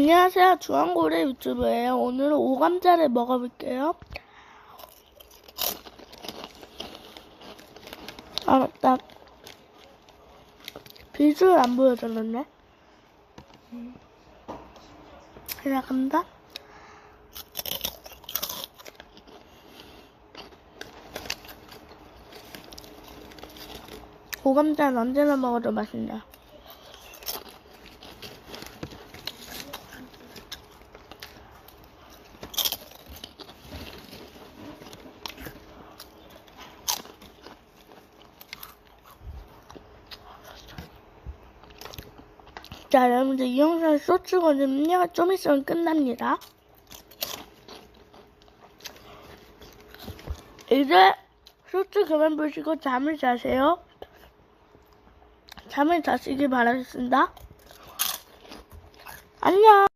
안녕하세요. 주황고래 유튜브예요. 오늘은 오감자를 먹어볼게요. 아, 맞다. 비주얼 안 보여줬는데. 음. 시작합니다. 오감자는 언제나 먹어도 맛있네요. 자, 여러분들 이 영상 쇼츠거든요. 좀 있으면 끝납니다. 이제 쇼츠 그만 보시고 잠을 자세요. 잠을 자시길 바라겠습니다. 안녕.